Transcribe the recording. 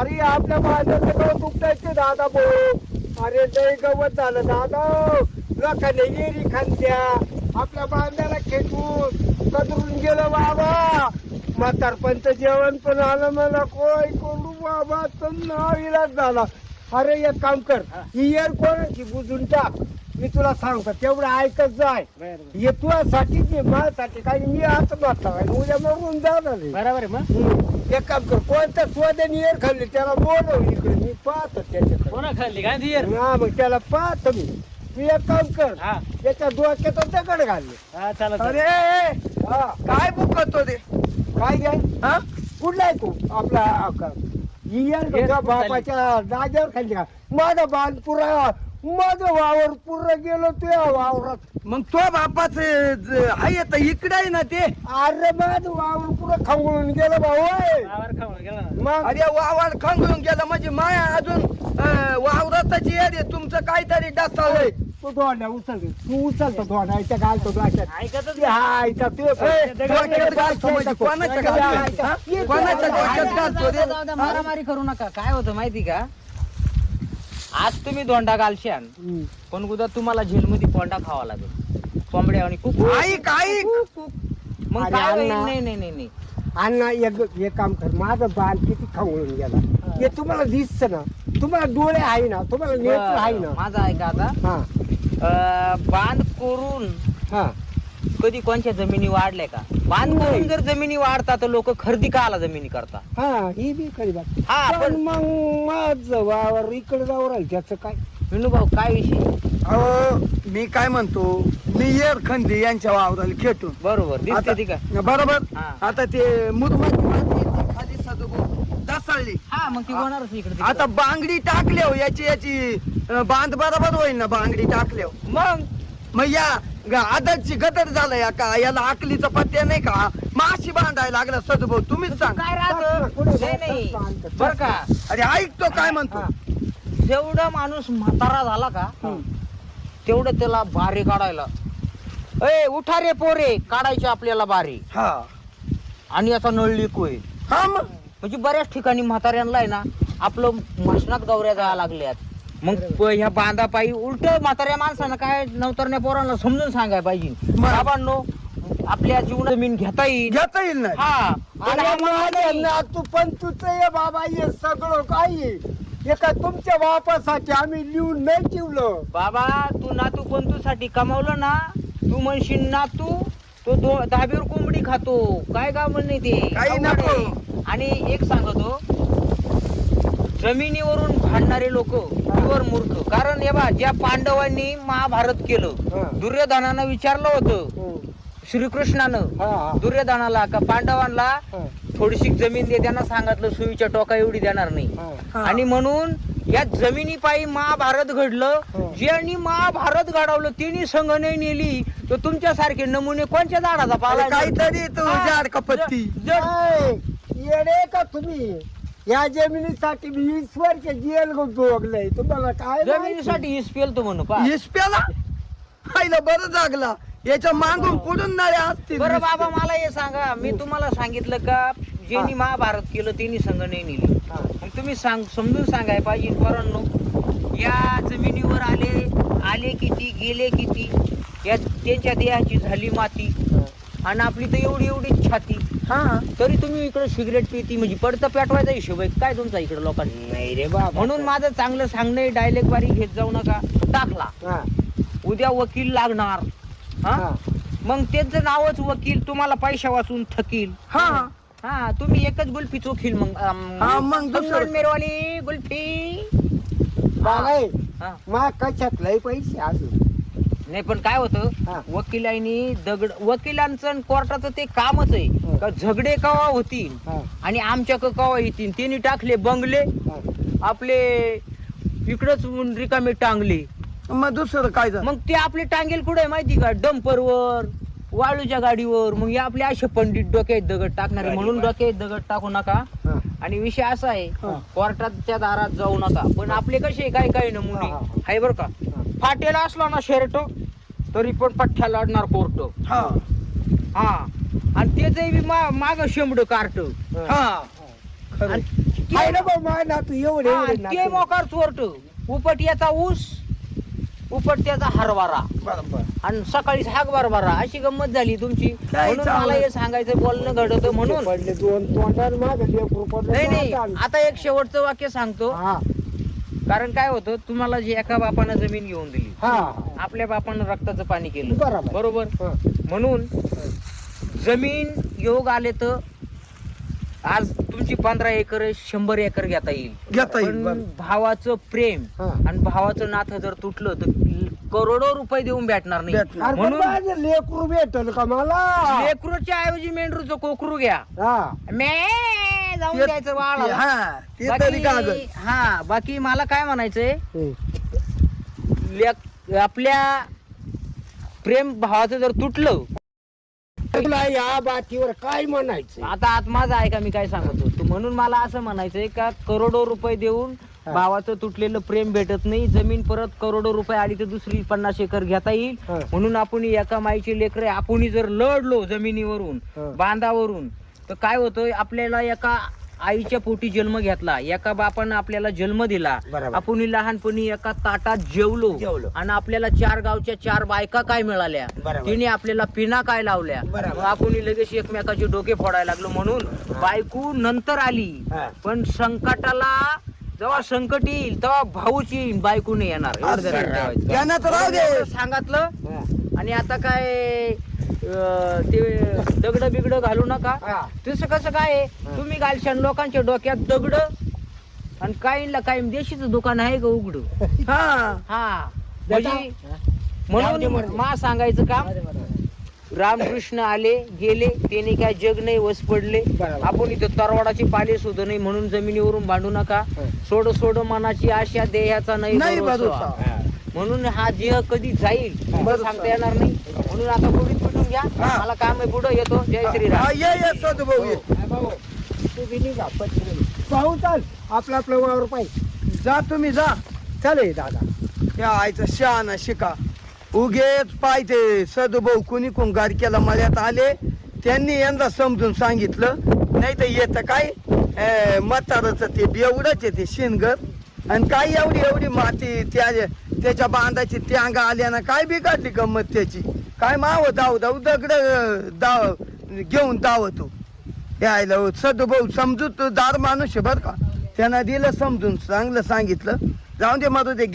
अरे आपल्या बांधाचं गवत उपटायचे दादा भाऊ. अरे लय गवत झालं दादा. लोकांनी येरी खांद्या. आपल्या बांध्याला खेटून कदरून गेलं बाबा. म्हातारपंच जेवण पण आलं मला. कोय कोंडू बाबा तर नाव इलाज झाला. अरे एक काम कर. ही इयर कोणाची बुजून टाक. मी तुला सांगतो तेवढं ऐकत जाय. हे तुझ्यासाठी ते माझ्यासाठी काही मी आता बसला उद्या मरून जाणार आहे. बरोबर आहे मग? हम्म. एक काम कर कोणतं स्वदेन येर खाल्ली त्याला बोलव इकडे मी पाहतो त्याच्याकडे. कोणा खाल्ली? दियर हा मग त्याला पाहतो मी. तू एक काम कर हा. त्याच्या डोक्यात दगड घालले. हा चला. अरे हा, काय बुक करतो ते? काय घ्याय हा? कुठला आहे तू? आपला आका. इयर येर का. बापाच्या दाजावर खाल्ली का? माझा बांध पुरा माझं वावर पूर्ण गेलो तुझ्या वावरात मग तो बापाच आहे तर इकडे आहे ना ते अरे माझं वावर पुरं खांगळून गेलं भाऊ होय. आवर खाऊन गेला ना. मग अरे वावर खंगळून गेला म्हणजे माया अजून अं, वावराताची आहे तुमचं काहीतरी डासावय तू धोंडा उचल रे. तू उचलतो धोंडा इथे घालतो डोक्यात ऐकतच ते हा इथं ते ए, डोक्यात घालतो म्हणजे कोणाच्या घालतोय? हा? कोणाच्या डोक्यात घालतो रे? जाऊ द्या, मारामारी करू नका काय होतं माहिती का आज तुम्ही दोंडा घालशान. पण उद्या तुम्हाला जेलमध्ये कोंडा खावा लागेल. कोंबड्या आणि खूप ऐक ऐक. मग अरे काय होईल? अण्णा. नाही नाही नाही नाही. अण्णा एक एक काम कर. माझं बाल किती खावळून गेला. हे. तुम्हाला दिसत ना. तुम्हाला डोळे आहे ना. तुम्हाला नेत्र आहे बरं, ना. माझं ऐका आता. हा. अं, बांध करून हा. कधी कोणच्या जमिनी वाढल्या का? बांध नाही. करून जर जमिनी वाढतात तर लोक खरेदी का आला जमिनी करता हा ही बी खरी बात. हा पण पण मग माझं वावर इकडे जाऊ राहील त्याचं काय? विनू भाऊ काय विषय? अहो मी काय म्हणतो मी येर खंदी यांच्या वावराला खेटून. बरोबर दिसते ती का? बरोबर? हा. आता ते माती ती खाली सदो दसाळली. हा मग ती होणारच इकडे आता बांगडी टाकल्यावर याची याची अं, बांध बरोबर होईल ना बांगडी टाकल्यावर मग? मग या ग- आदरची गदर झालं या का? याला आकलीचा पत्त्या नाही का? माशी बांधायला लागला सदभाऊ तुम्हीच सांग. काय राहत? नाही नाही. बर का? अरे ऐकतो काय म्हणतो. जेवढा माणूस म्हातारा झाला का तेवढं त्याला बारी काढायला. ए उठा रे पोरे काढायचे आपल्याला बारी. हा. आणि याचा नळ लिकोय हा मग? म्हणजे बऱ्याच ठिकाणी म्हाताऱ्यांना आहे ना आपलं मशनात गौऱ्या जायला लागल्यात. मग प- ह्या बांधापायी उलट म्हाताऱ्या माणसानं काय नवतरण्या पोरांना समजून सांगायला पाहिजे. बाबांनो आपल्या जीवनात जमीन घेता येईल. घेता येईल ना हा. पण अरे आम्हाला माझ्या नाही. नातू पण तुझं ये बाबा ये सगळं काय आहे? एका तुमच्या बापासाठी आम्ही लिहून नाही ठेवलं. बाबा तू नातू पंतूसाठी कमावलं ना तू म्हणशील नातू तो दो दहावीवर कोंबडी खातो. काय गाव म्हणे ते? काही नको. आणि एक सांगतो जमिनीवरून भांडणारे लोक वर मूर्ख. कारण हे बा ज्या पांडवांनी महाभारत हा. केलं दुर्योधनानं विचारलं होतं. श्रीकृष्णानं हा हा. दुर्योधनाला का पांडवांना थोडीशी जमीन दे त्यांना सांगितलं सुईच्या टोका एवढी देणार नाही. आणि म्हणून या जमिनीपायी महाभारत घडलं. ज्यांनी महाभारत घडवलं तिने संघ नाही नेली तर तुमच्यासारखे नमुने कोणत्या झाडाचा पाला काहीतरी? येडे का तुम्ही? या जमिनीसाठी मी ईश्वरचे जेल जोगलंय तुम्हाला काय? जमिनीसाठी इस्पेल तो म्हणू पा इस्प्याला आईला बरं जागला. याच्या मागून पुढून नाळ्या असतील बरं बाबा मला हे सांगा. मी तुम्हाला सांगितलं का ज्यांनी महाभारत केलं त्यांनी संघ नाही नेली. मग तुम्ही सांग समजून सांगाय पाहिजे पोरांनो. या जमिनीवर आले आले किती गेले किती? या त्यांच्या देहाची झाली माती. आणि आपली तर एवढी एवढी छाती. हा. तरी तुम्ही इकडे सिगरेट पिती म्हणजे पडतं पेटवायचा हिशोब आहे. काय तुमचा इकडे लोकांनी नाही रे बाबा. म्हणून माझं चांगलं सांगणं डायलेक्ट बारी घेत जाऊ नका. टाकला. हा, उद्या वकील लागणार. हा? हा. मग त्यांचं नावच वकील तुम्हाला पैशा वाचून थकील. हा. हा तुम्ही एकच गुल्फी चोखील मग हा, मग दुसरं- मेरवाली गुल्फी. बाबाई, हा. मा कशात लय पैसे अजून? नाही पण काय होतं? हा. वकिलांनी दगड वकिलांचं आणि कोर्टाचं ते कामच आहे. हा. का झगडे कवा होतील? हा, आणि आमच्या कवा येतील? त्यांनी टाकले बंगले हा. आपले इकडच रिकामे टांगले. मग दुसरं काय झालं? मग ते आपले टांगेल कुठे माहिती का? डंपरवर वाळूच्या गाडीवर मग हे आपले असे पंडित डोक्यात दगड टाकणारे. म्हणून डोक्यात दगड टाकू नका. हा. आणि विषय असा आहे हा. कोर्टाच्या दारात जाऊ नका. पण आपले कसे काय काय नमुने. हा, हा, हा. आहे बर का? फाटेला असला ना शर्ट तरी पण पठ्ठ्या लाडणार कोर्ट. हा. हा. आणि त्याच मा माग शेंबड कार्ट. हा. तू एवढे. मोकार चोरट. उपट्याचा ऊस उपट्याचा हरभरा. बरोबर. आणि सकाळी हाक बरभरा अशी गंमत झाली तुमची. म्हणून? मला हे सांगायचं बोलणं घडत म्हणून. नाही नाही. आता एक शेवटचं वाक्य सांगतो. हा. कारण काय होतं तुम्हाला जी एका बापानं जमीन घेऊन दिली हा आपल्या बापानं रक्ताचं पाणी केलं बरोबर. बरोबर. म्हणून जमीन योग आले तर आज तुमची पंधरा एकर शंभर एकर घेता येईल घेता येईल पण बरं. भावाचं प्रेम हा. आणि भावाचं नातं जर तुटलं तर करोडो रुपये देऊन भेटणार नाही भेटणार. अरे पण म्हणून माझं लेकरू भेटल का मला लेकरूच्या ऐवजी मेंढरूचं कोकरू घ्या हा मे जाऊन ते- द्यायचं ते- वाळाला. हा ते तरी कागद बाकी हा बाकी मला काय म्हणायचंय हम्म. लेक- आपल्या प्रेम भावाचं जर तुटलं तुला या बातीवर काय म्हणायचं आता आत माझा आहे का मी काय सांगतो तू म्हणून मला असं म्हणायचंय का करोडो रुपये देऊन हा. भावाचं तुटलेलं प्रेम भेटत नाही जमीन परत करोडो रुपये आली तर दुसरी पन्नास एकर घेता येईल हा. म्हणून आपण एका माईची लेकर आपण जर लढलो जमिनीवरून हा. बांधावरून तर काय होतं आपल्याला एका आईच्या पोटी जन्म घेतला एका बापानं आपल्याला जन्म दिला बरोबर. आपण लहानपणी एका ताटात जेवलो जेवलो. आणि आपल्याला चार गावच्या चार बायका काय मिळाल्या बरोबर. तिने आपल्याला पिना काय लावल्या बरोबर. मग आपण लगेच एकमेकाचे डोके फोडायला लागलो म्हणून बायको नंतर आली हा. पण संकटाला जेव्हा संकट येईल तेव्हा भाऊच येईल बायको नाही येणार एवढं राहू दे. सांगितलं. आणि आता काय अं, ते दगड बिगड घालू नका हा. तसं कसं काय आहे? तुम्ही घालशान लोकांच्या डोक्यात दगड आणि काहींना काही देशीचं दुकान आहे का उघड हा हा? म्हणजे म्हणून. मा सांगायचं काम रामकृष्ण आले गेले त्याने काय जग नाही वस पडले बरोबर. आपण इथं तरवाडाची पाले सुद्धा नाही म्हणून जमिनीवरून भांडू नका. सोड सोड मनाची आशा देहाचा नाही नाही भरोसा. भरोसा. हा. म्हणून हा देह कधी जाईल हा. हे सांगता येणार नाही. म्हणून आता पुढे पिटून घ्या. हा. मला काम आहे पुढे. येतो. जय श्रीराम. हा, ये ये ये. हा, भाऊ. पटकन. पाहू चाल. आपलं आपलं वावर पाहिजे जा तुम्ही जा. चालेल दादा. त्या आईचं शहाणा शिका. उगेच पाहिजे सदभाऊ कुणी कोण गारक्याला मळ्यात आले? त्यांनी यंदा समजून सांगितलं. नाही तर येतं काय? म्हातारच ते बेवडच आहे ते शिनगर आणि काय एवढी एवढी माती त्या त्याच्या बांधाची ती अंगा आल्या ना काय बिघडली गंमत त्याची? काय माव दाव दाव दगड दाव घेऊन दावतो. यायला सदभाऊ समजूत दार माणूस आहे बरं का? त्यांना दिलं समजून चांगलं सांगितलं. जाऊन दे मरू दे